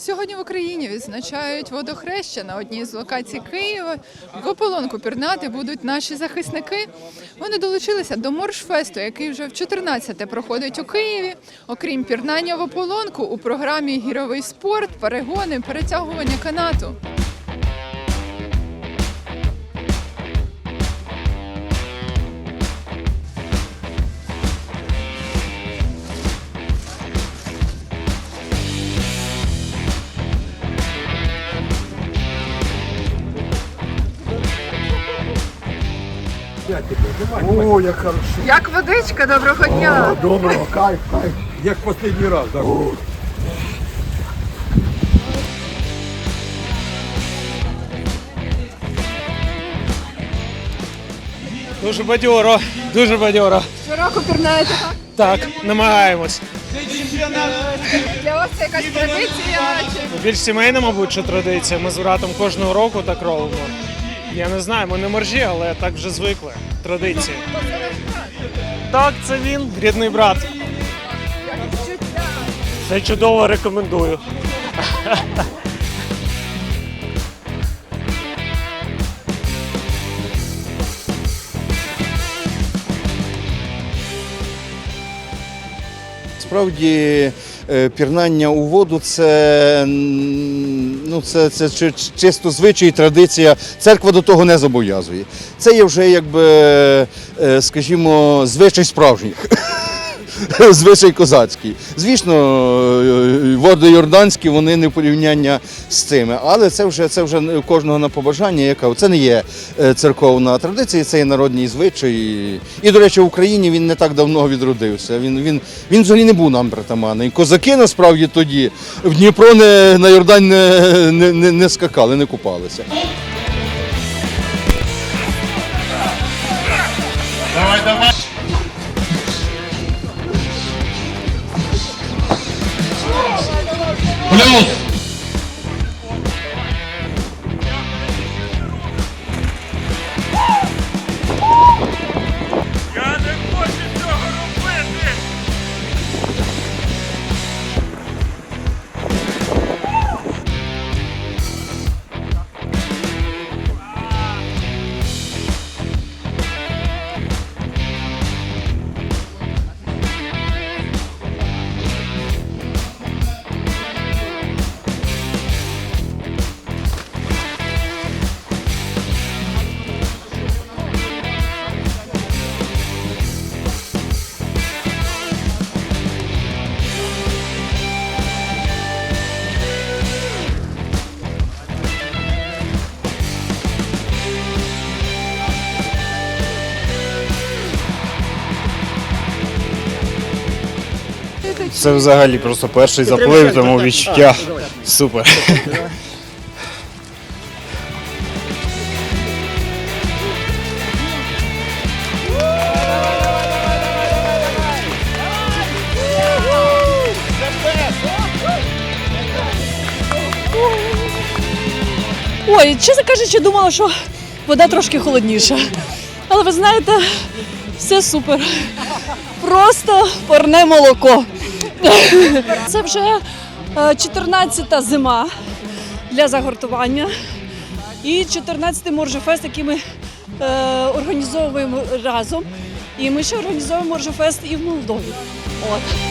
Сьогодні в Україні відзначають водохреща на одній з локацій Києва. В ополонку пірнати будуть наші захисники. Вони долучилися до Моршфесту, який вже в 14-те проходить у Києві. Окрім пірнання в ополонку, у програмі гіровий спорт, перегони, перетягування канату. О, як хорошо. Як водичка, доброго дня! Доброго, кайф, кайф. Як в останній раз, так. Дуже бадьоро, дуже бадьоро. Щороку пірнаєте. Так, намагаємось. Для вас це якась традиція Більш сімейна, мабуть, що традиція. Ми з братом кожного року так робимо. Я не знаю, ми не моржі, але так вже звикли. Традиції. Так, це він, рідний брат. Це чудово рекомендую. Справді е, пірнання у воду це, ну, це, це чи- чисто звичай, традиція. Церква до того не зобов'язує. Це є вже, якби, е, скажімо, звичай справжніх. Звичай козацький. Звісно, е, води йорданські, вони не порівняння з цими, але це вже це вже кожного на побажання. Яка це не є е, церковна традиція, це є народний звичай. І, до речі, в Україні він не так давно відродився. Він, він, він взагалі не був нам притаманний. Козаки насправді тоді в Дніпро не, на Йордань не, не, не, не скакали, не купалися. Я Це взагалі просто перший заплив, тому відчуття супер. Ой, чесно кажучи, думала, що вода трошки холодніша. Але ви знаєте, все супер. Просто парне молоко. Це вже 14-та зима для загортування. І 14-й Моржефест, який ми е, організовуємо разом. І ми ще організовуємо Моржефест і в Молдові. От.